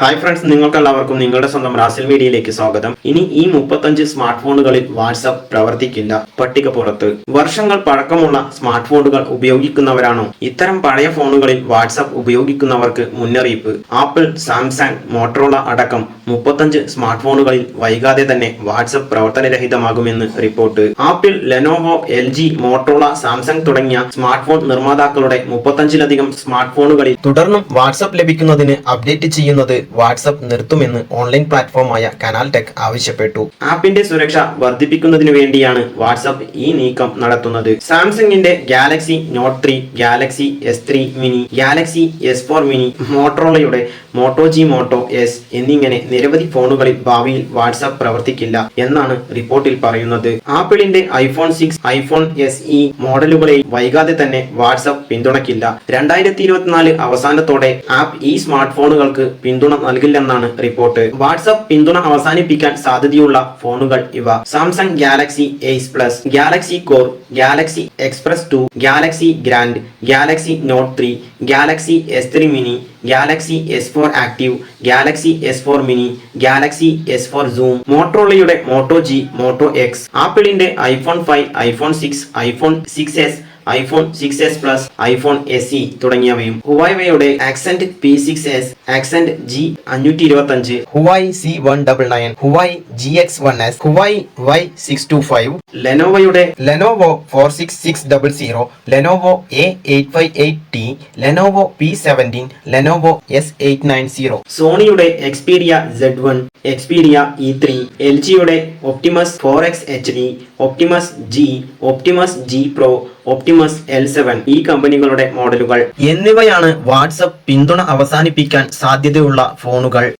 Hi friends നിങ്ങൾക്കെല്ലാവർക്കും നിങ്ങളുടെ സ്വന്തം റാസിൽ മീഡിയയിലേക്ക് സ്വാഗതം. ഇനി ഈ മുപ്പത്തഞ്ച് സ്മാർട്ട് ഫോണുകളിൽ വാട്സപ്പ് പ്രവർത്തിക്കില്ല. പട്ടിക പുറത്ത്. വർഷങ്ങൾ പഴക്കമുള്ള സ്മാർട്ട് ഫോണുകൾ ഉപയോഗിക്കുന്നവരാണോ? ഇത്തരം പഴയ ഫോണുകളിൽ വാട്സപ്പ് ഉപയോഗിക്കുന്നവർക്ക് മുന്നറിയിപ്പ്. ആപ്പിൾ സാംസങ് മോട്ടറോള അടക്കം മുപ്പത്തഞ്ച് സ്മാർട്ട് ഫോണുകളിൽ വൈകാതെ തന്നെ WhatsApp പ്രവർത്തനരഹിതമാകുമെന്ന് report. Apple Lenovo L G Motorola Samsung തുടങ്ങിയ സ്മാർട്ട് ഫോൺ നിർമ്മാതാക്കളുടെ മുപ്പത്തഞ്ചിലധികം സ്മാർട്ട് ഫോണുകളിൽ തുടർന്നും വാട്സപ്പ് ലഭിക്കുന്നതിന് അപ്ഡേറ്റ് ചെയ്യുന്നത് വാട്സപ്പ് നിർത്തുമെന്ന് ഓൺലൈൻ പ്ലാറ്റ്ഫോമായ കനാൽ ടെക് ആവശ്യപ്പെട്ടു. ആപ്പിന്റെ സുരക്ഷ വർദ്ധിപ്പിക്കുന്നതിനു വേണ്ടിയാണ് വാട്സപ്പ് ഈ നീക്കം നടത്തുന്നത്. സാംസങ്ങിന്റെ Galaxy Note three Galaxy S three mini Galaxy S four mini മോട്ടോളയുടെ Moto G Moto S എന്നിങ്ങനെ നിരവധി ഫോണുകളിൽ ഭാവിയിൽ വാട്സ്ആപ്പ് പ്രവർത്തിക്കില്ല എന്നാണ് റിപ്പോർട്ടിൽ പറയുന്നത്. ആപ്പിളിന്റെ iPhone six iPhone S E മോഡലുകളെ വൈകാതെ തന്നെ വാട്സ്ആപ്പ് പിന്തുണയ്ക്കില്ല. രണ്ടായിരത്തി ഇരുപത്തിനാല് അവസാനത്തോടെ ആപ്പ് ഈ സ്മാർട്ട് ഫോണുകൾക്ക് പിന്തുണ നൽകില്ലെന്നാണ് റിപ്പോർട്ട്. വാട്സപ്പ് പിന്തുണ അവസാനിപ്പിക്കാൻ സാധ്യതയുള്ള ഫോണുകൾ ഇവ. Samsung Galaxy Ace plus Galaxy Core Galaxy Express two Galaxy Grand Galaxy Note three Galaxy S three mini Galaxy S four active Galaxy S four mini Galaxy S four zoom മോട്ടോളയുടെ Moto G Moto X ആപ്പിളിന്റെ iPhone five iPhone six iPhone six S iPhone six S plus iPhone S E തുടങ്ങിയവയും ഹുവായിവയുടെ Ascend P six S Ascend G അഞ്ഞൂറ്റി ഇരുപത്തി അഞ്ച് Huawei C one double nine Huawei G X one S Huawei Y six two five ലെനോവയുടെ Lenovo four six six double zero Lenovo A eight five eight T Lenovo P seventeen Lenovo S eight nine zero സോണിയുടെ Xperia Z one Xperia E three L ജിയുടെ Optimus four X H D Optimus G Optimus G pro Optimus L seven ഈ കമ്പനികളുടെ മോഡലുകൾ. എന്നിവയാണ് WhatsApp പിന്തുണ അവസാനിപ്പിക്കാൻ സാധ്യതയുള്ള ഫോണുകൾ.